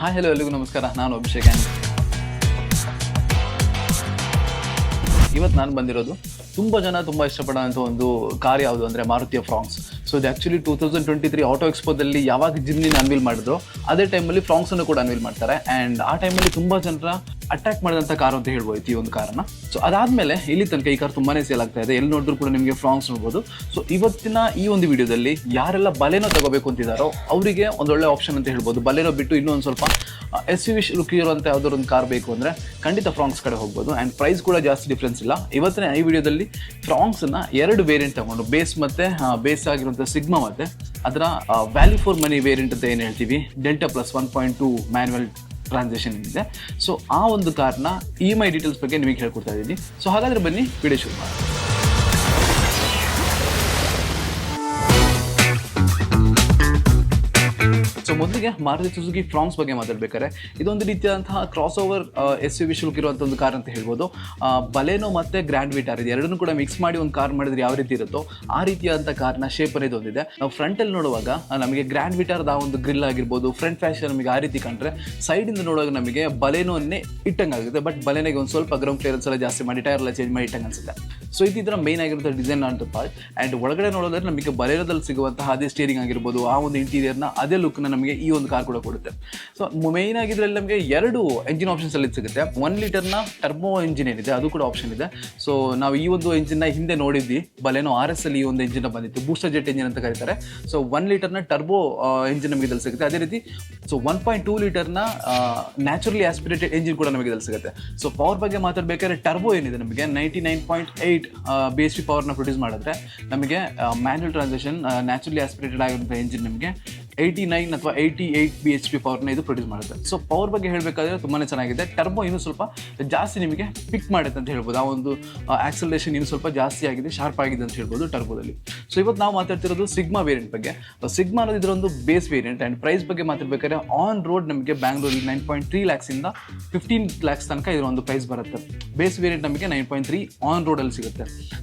Hi hello ಎಲ್ಲಿಗೂ ನಮಸ್ಕಾರ. ನಾನು ಅಭಿಷೇಕ್ ಇವತ್ತು ನಾನು ಬಂದಿರೋದು ತುಂಬ ಜನ ತುಂಬ ಇಷ್ಟಪಡೋಂಥ ಒಂದು ಕಾರ್ ಯಾವುದು ಅಂದರೆ ಮಾರುತಿ ಫ್ರಾಂಗ್ಸ್ ಸೊ ಇದು actually two thousand twenty three auto ಎಕ್ಸ್ಪೋದಲ್ಲಿ ಯಾವಾಗ ಜಿಮ್ನಿನ ಅನ್ವೀಲ್ ಮಾಡಿದ್ರು, ಅದೇ ಟೈಮಲ್ಲಿ ಫ್ರಾಂಕ್ಸನ್ನು ಕೂಡ ಅನ್ವೀಲ್ ಮಾಡ್ತಾರೆ. ಆ್ಯಂಡ್ ಆ ಟೈಮಲ್ಲಿ ತುಂಬ ಜನರ ಅಟ್ಯಾಕ್ ಮಾಡಿದಂಥ ಕಾರು ಅಂತ ಹೇಳ್ಬೋದು ಈ ಒಂದು ಕಾರನ್ನ. ಸೊ ಅದಾದಮೇಲೆ ಇಲ್ಲಿ ತನಕ ಈ ಕಾರ್ ತುಂಬಾನೇ ಸೇಲ್ ಆಗ್ತಾ ಇದೆ. ಎಲ್ಲಿ ನೋಡಿದ್ರು ಕೂಡ ನಿಮಗೆ ಫ್ರಾಂಗ್ಸ್ ನೋಡ್ಬೋದು. ಸೊ ಇವತ್ತಿನ ಈ ಒಂದು ವಿಡಿಯೋದಲ್ಲಿ ಯಾರೆಲ್ಲ ಬಲೆನೋ ತಗೋಬೇಕು ಅಂತಿದ್ದಾರೋ ಅವರಿಗೆ ಒಂದೊಳ್ಳೆ ಆಪ್ಷನ್ ಅಂತ ಹೇಳ್ಬೋದು. ಬಲೆನೋ ಬಿಟ್ಟು ಇನ್ನೂ ಒಂದು ಸ್ವಲ್ಪ ಎಸ್ ವಿ ವಿಶ್ ಲುಕ್ ಇರುವಂತ ಯಾವ್ದಾದ್ರು ಒಂದು ಕಾರ್ ಬೇಕು ಅಂದರೆ ಖಂಡಿತ ಫ್ರಾಂಗ್ಸ್ ಕಡೆ ಹೋಗ್ಬೋದು. ಆ್ಯಂಡ್ ಪ್ರೈಸ್ ಕೂಡ ಜಾಸ್ತಿ ಡಿಫ್ರೆನ್ಸ್ ಇಲ್ಲ. ಇವತ್ತಿನ ಈ ವಿಡಿಯೋದಲ್ಲಿ ಫ್ರಾಂಕ್ಸನ್ನ ಎರಡು ವೇರಿಯಂಟ್ ತಗೊಂಡು ಬೇಸ್ ಮತ್ತು ಬೇಸ್ ಆಗಿರುವಂಥ ಸಿಗ್ಮಾ ಮತ್ತೆ, ಅದರ ವ್ಯಾಲ್ಯೂ ಫಾರ್ ಮನಿ ವೇರಿಯಂಟ್ ಅಂತ ಏನು ಹೇಳ್ತೀವಿ? Delta plus one point two manual transaction ಇದೆ. ಸೊ ಆ ಒಂದು ಕಾರ್ನ ಇ ಎಂ ಐ ಡೀಟೇಲ್ಸ್ ಬಗ್ಗೆ ನಿಮಗೆ ಹೇಳ್ಕೊಡ್ತಾ ಇದ್ದೀನಿ. ಸೊ ಹಾಗಾದರೆ ಬನ್ನಿ ವಿಡಿಯೋ ಶುರು ಮಾಡೋಣ. ಮೊದಲಿಗೆ ಮಾರುತಿ ಸುಜುಕಿ ಫ್ರಾನ್ಸ್ ಬಗ್ಗೆ ಮಾತಾಡ್ಬೇಕಾದ್ರೆ ಇದೊಂದು ರೀತಿಯಾದಂತಹ crossover S U V ಶುಲ್ಕ ಇರುವಂಥ ಒಂದು ಕಾರ್ ಅಂತ ಹೇಳ್ಬೋದು. ಬಲೇನೋ ಮತ್ತು ಗ್ರ್ಯಾಂಡ್ ವಿಟಾರ್ ಇದೆ. ಎರಡನ್ನೂ ಕೂಡ ಮಿಕ್ಸ್ ಮಾಡಿ ಒಂದು ಕಾರ್ ಮಾಡಿದ್ರೆ ಯಾವ ರೀತಿ ಇರುತ್ತೋ ಆ ರೀತಿಯಾದಂಥ ಕಾರ್ನ ಶೇಪ್ ಅನ್ನೋದು ಒಂದಿದೆ. ನಾವು ಫ್ರಂಟಲ್ಲಿ ನೋಡುವಾಗ ನಮಗೆ ಗ್ರ್ಯಾಂಡ್ ವಿಟಾರ್ದ ಒಂದು ಗ್ರಿಲ್ ಆಗಿರ್ಬೋದು ಫ್ರಂಟ್ ಫ್ಯಾಷನ್ ನಮಗೆ ಆ ರೀತಿ ಕಂಡ್ರೆ ಸೈಡಿಂದ ನೋಡುವಾಗ ನಮಗೆ ಬಲೆನೋನ್ನೇ ಇಟ್ಟಂಗೆ ಆಗುತ್ತೆ ಬಟ್ ಬಲೆನೇ ಒಂದು ಸ್ವಲ್ಪ ಗ್ರೌಂಡ್ ಕ್ಲಿಯರೆನ್ಸ್ ಎಲ್ಲ ಜಾಸ್ತಿ ಮಾಡಿ ಟೈರ್ ಎಲ್ಲ ಚೇಂಜ್ ಮಾಡಿ ಇಟ್ಟಂಗೆ ಅನ್ಸುತ್ತೆ. ಸೊ ಇದು ಇದರ ಮೇನ್ ಆಗಿರುವಂಥ ಡಿಸೈನ್ ಅಂತ ಪಾರ್ಟ್ ಆ್ಯಂಡ್ ಒಳಗಡೆ ನೋಡೋದ್ರೆ ನಮಗೆ ಬಲೇನೋದಲ್ಲಿ ಸಿಗುವಂತಹ ಅದೇ ಸ್ಟೇರಿಂಗ್ ಆಗಿರ್ಬೋದು, ಆ ಒಂದು ಇಂಟೀರಿಯರ್ನ ಅದೇ ಲುಕ್ನ ನಮಗೆ ಈ ಒಂದು ಕಾರ್ ಕೂಡ ಕೊಡುತ್ತೆ. ಸೊ ಮೇನ್ ಆಗಿದ್ರಲ್ಲಿ ನಮಗೆ ಎರಡು ಎಂಜಿನ್ ಆಪ್ಷನ್ಸ್ ಅಲ್ಲಿ ಸಿಗುತ್ತೆ. ಒನ್ ಲೀಟರ್ನ ಟರ್ಬೋ ಇಂಜಿನ್ ಏನಿದೆ, ಅದು ಕೂಡ ಆಪ್ಷನ್ ಇದೆ. ಸೊ ನಾವು ಈ ಒಂದು ಇಂಜಿನ್ನ ಹಿಂದೆ ನೋಡಿದ್ವಿ. ಬಲೇನೋ ಆರ್ ಎಸ್ ಅಲ್ಲಿ ಈ ಒಂದು ಇಂಜಿನ್ ಬಂದಿತ್ತು. ಬೂಸ್ಟರ್ ಜೆಟ್ ಇಂಜಿನ್ ಅಂತ ಕರೀತಾರೆ. ಸೊ ಒನ್ ಲೀಟರ್ನ ಟರ್ಬೋ ಇಂಜಿನ್ ನಮಗೆ ಇದ್ರಲ್ಲಿ ಸಿಗುತ್ತೆ. ಅದೇ ರೀತಿ ಸೊ ಒನ್ ಪಾಯಿಂಟ್ ಟೂ ಲೀಟರ್ನ ನ್ಯಾಚುರಲಿ ಆಸ್ಪಿರೇಟೆಡ್ ಇಂಜಿನ್ ಕೂಡ ನಮಗೆ ಇದ್ರಲ್ಲಿ ಸಿಗುತ್ತೆ. ಸೊ ಪವರ್ ಬಗ್ಗೆ ಮಾತಾಡಬೇಕಾದ್ರೆ ಟರ್ಬೋ ಏನಿದೆ ನಮಗೆ? Ninety nine point eight B H P ಪವರ್ನ produce ಮಾಡಿದ್ರೆ ನಮಗೆ ಮ್ಯಾನ್ಯಲ್ ಟ್ರಾನ್ಸಾಕ್ಷನ್ ನ್ಯಾಚುರಲಿ ಆಸ್ಪಿರೇಟೆಡ್ ಆಗಿರುವಂಥ ಎಂಜಿನ್ ನಿಮಗೆ ಏಯ್ಟಿ ನೈನ್ ಅಥವಾ eighty eight B H P ಪವರ್ನ ಇದು ಪ್ರೊಡ್ಯೂಸ್ ಮಾಡುತ್ತೆ. ಸೊ ಪವರ್ ಬಗ್ಗೆ ಹೇಳಬೇಕಾದ್ರೆ ತುಂಬಾ ಚೆನ್ನಾಗಿದೆ. ಟರ್ಬೋ ಇನ್ನೂ ಸ್ವಲ್ಪ ಜಾಸ್ತಿ ನಿಮಗೆ ಪಿಕ್ ಮಾಡುತ್ತೆ ಅಂತ ಹೇಳ್ಬೋದು. ಆ ಒಂದು ಆಕ್ಸಲೇಷನ್ ಇನ್ನೂ ಸ್ವಲ್ಪ ಜಾಸ್ತಿ ಆಗಿದೆ ಶಾರ್ಪ್ ಆಗಿದೆ ಅಂತ ಹೇಳ್ಬೋದು ಟರ್ಬೋದಲ್ಲಿ ಸೊ ಇವತ್ತು ನಾವು ಮಾತಾಡ್ತಿರೋದು ಸಿಗ್ಮಾ ವೇರಿಯಂಟ್ ಬಗ್ಗೆ. ಸಿಗ್ಮಾ ಅನ್ನೋದು ಇದರ ಒಂದು ಬೇಸ್ ವೇರಿಯಂಟ್ ಆ್ಯಂಡ್ ಪ್ರೈಸ್ ಬಗ್ಗೆ ಮಾತಾಡ್ಬೇಕಾದ್ರೆ ಆನ್ ರೋಡ್ ನಮಗೆ ಬ್ಯಾಂಗ್ಳೂರಲ್ಲಿ ನೈನ್ ಪಾಯಿಂಟ್ ತ್ರೀ ಲ್ಯಾಕ್ಸಿಂದ ಫಿಫ್ಟೀನ್ ಲ್ಯಾಕ್ಸ್ ತನಕ ಇದರ ಒಂದು ಪ್ರೈಸ್ ಬರುತ್ತೆ. ಬೇಸ್ ವೇರಿಯಂಟ್ ನಮಗೆ ನೈನ್ ಪಾಯಿಂಟ್ ತ್ರೀ ಆನ್ ರೋಡಲ್ಲಿ ಸಿಗುತ್ತೆ.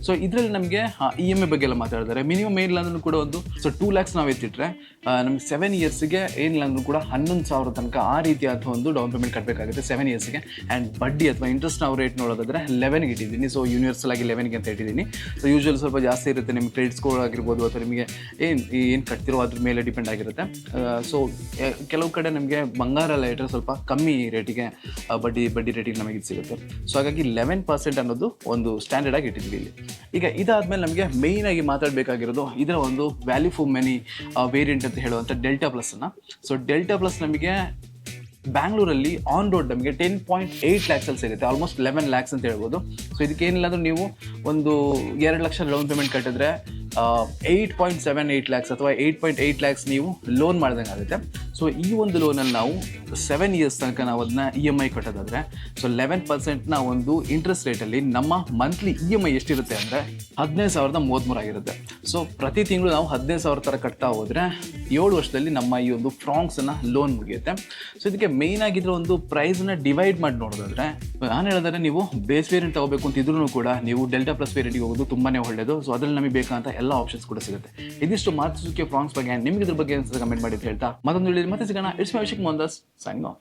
ಸೊ ಇದರಲ್ಲಿ ನಮಗೆ ಇ ಎಂ ಐ ಬಗ್ಗೆ ಎಲ್ಲ ಮಾತಾಡ್ತಾರೆ ಮಿನಿಮಮ್ ಏನಿಲ್ಲ ಅಂದ್ರೂ ಕೂಡ ಒಂದು ಸೊ ಟೂ ಲ್ಯಾಕ್ಸ್ ನಾವು ಎತ್ತಿಟ್ರೆ ನಮ್ಗೆ ಸೆವೆನ್ ಇಯರ್ಸ್ಗೆ ಏನಿಲ್ಲ ಅಂದ್ರೂ ಕೂಡ ಹನ್ನೊಂದು ಸಾವಿರ ತನಕ ಆ ರೀತಿಯಾದ ಒಂದು ಡೌನ್ ಪೇಮೆಂಟ್ ಕಟ್ಟಬೇಕಾಗುತ್ತೆ ಸೆವೆನ್ ಇಯರ್ಸ್ಗೆ ಆ್ಯಂಡ್ ಬಡ್ಡಿ ಅಥವಾ ಇಂಟ್ರೆಸ್ಟ್ ನಾವು ರೇಟ್ ನೋಡೋದಾದ್ರೆ ಲೆವೆನ್ಗೆ ಇಟ್ಟಿದ್ದೀನಿ. ಸೊ ಯೂನಿವರ್ಸಲ್ ಆಗಿ ಲೆವೆನ್ಗೆ ಅಂತ ಇಟ್ಟಿದ್ದೀನಿ. ಸೊ ಯೂಶ್ವಲ್ ಸ್ವಲ್ಪ ಜಾಸ್ತಿ ಇರುತ್ತೆ ನಿಮಗೆ ಕ್ರೆಡಿಟ್ ಸ್ಕೋರ್ ಆಗಿರ್ಬೋದು ಅಥವಾ ನಿಮಗೆ ಏನು ಏನು ಕಟ್ತಿರೋ ಅದ್ರ ಮೇಲೆ ಡಿಪೆಂಡ್ ಆಗಿರುತ್ತೆ. ಸೊ ಕೆಲವು ಕಡೆ ನಮಗೆ ಬಂಗಾರ ಎಲ್ಲ ಇಟ್ಟರೆ ಸ್ವಲ್ಪ ಕಮ್ಮಿ ರೇಟಿಗೆ ಬಡ್ಡಿ ಬಡ್ಡಿ ರೇಟಿಗೆ ನಮಗೆ ಸಿಗುತ್ತೆ. ಸೊ ಹಾಗಾಗಿ ಲೆವೆನ್ ಪರ್ಸೆಂಟ್ ಅನ್ನೋದು ಒಂದು ಸ್ಟ್ಯಾಂಡರ್ಡ್ ಆಗಿ ಇಟ್ಟಿದ್ದೀವಿ ಇಲ್ಲಿ ಈಗ ಇದಾದ್ಮೇಲೆ ನಮಗೆ ಆಗಿ ಮಾತಾಡಬೇಕಾಗಿರೋದು ಇದರ ಒಂದು ವ್ಯಾಲ್ಯೂ ಫಾರ್ ಮೆನಿ ವೇರಿಯಂಟ್ ಅಂತ ಹೇಳುವಂಥ ಡೆಲ್ಟಾ ಪ್ಲಸ್ನ ಸೊ ಡೆಲ್ಟಾ ಪ್ಲಸ್ ನಮಗೆ ಬ್ಯಾಂಗ್ಳೂರಲ್ಲಿ ಆನ್ ರೋಡ್ ನಮಗೆ ಟೆನ್ ಪಾಯಿಂಟ್ ಏಯ್ಟ್ ಲ್ಯಾಕ್ಸಲ್ಲಿ ಸಿಗುತ್ತೆ ಆಲ್ಮೋಸ್ಟ್ ಲೆವೆನ್ ಲ್ಯಾಕ್ಸ್ ಅಂತ ಹೇಳ್ಬೋದು. ಸೊ ಇದಕ್ಕೇನಿಲ್ಲ ನೀವು ಒಂದು ಎರಡು ಲಕ್ಷ ಲೋನ್ ಪೇಮೆಂಟ್ ಕಟ್ಟಿದ್ರೆ eight point seven eight lakhs ಅಥವಾ ಏಯ್ಟ್ ಪಾಯಿಂಟ್ ಏಯ್ಟ್ ಲ್ಯಾಕ್ಸ್ ನೀವು ಲೋನ್ ಮಾಡ್ದಂಗೆ ಆಗುತ್ತೆ ಸೊ ಈ ಒಂದು ಲೋನಲ್ಲಿ ನಾವು ಸೆವೆನ್ ಇಯರ್ಸ್ ತನಕ ನಾವು ಅದನ್ನ ಇ ಎಂ ಐ ಕಟ್ಟೋದಾದ್ರೆ ಸೊ ಲೆವೆನ್ ಪರ್ಸೆಂಟ್ನ ಒಂದು ಇಂಟ್ರೆಸ್ಟ್ ರೇಟಲ್ಲಿ ನಮ್ಮ ಮಂತ್ಲಿ ಇ ಎಂ ಐ ಎಷ್ಟಿರುತ್ತೆ ಅಂದರೆ ಹದಿನೈದು ಸಾವಿರದ ಮೂವತ್ತ್ಮೂರು ಆಗಿರುತ್ತೆ. ಸೊ ಪ್ರತಿ ತಿಂಗಳು ನಾವು ಹದಿನೈದು ಸಾವಿರ ಥರ ಕಟ್ತಾ ಹೋದರೆ ಏಳು ವರ್ಷದಲ್ಲಿ ನಮ್ಮ ಈ ಒಂದು ಫ್ರಾಂಕ್ಸನ್ನು ಲೋನ್ ಮುಗಿಯುತ್ತೆ. ಸೊ ಇದಕ್ಕೆ ಮೇನ್ ಆಗಿದ್ರೆ ಒಂದು ಪ್ರೈಸ್ನ ಡಿವೈಡ್ ಮಾಡಿ ನೋಡೋದಾದ್ರೆ, ನಾನು ಹೇಳಿದ್ರೆ ನೀವು ಬೇಸ್ ವೇರಿಯಂಟ್ ತಗೋಬೇಕು ಅಂತ ಇದ್ರೂ ಕೂಡ ನೀವು ಡೆಲ್ಟಾ ಪ್ಲಸ್ ವೇರಿಯಂಟ್ಗೆ ಹೋಗೋದು ತುಂಬಾನೇ ಒಳ್ಳೆಯದು ಸೊ ಅದ್ರಲ್ಲಿ ನಮಗೆ ಬೇಕಾದಂಥ ಎಲ್ಲ ಆಪ್ಷನ್ಸ್ ಕೂಡ ಸಿಗುತ್ತೆ. ಇದಿಷ್ಟು ಮಾತುಸುಕೆ ಫ್ರಾಂಗ್ಸ್ ಬಗ್ಗೆ, ನಿಮಗೆ ಇದ್ರ ಬಗ್ಗೆ ಅನ್ಸುತ್ತೆ ಕಮೆಂಟ್ ಮಾಡಿ ಹೇಳ್ತಾ? ಮತ್ತೊಂದು Wilmot Zigana, it's my Music Mondas, signing off.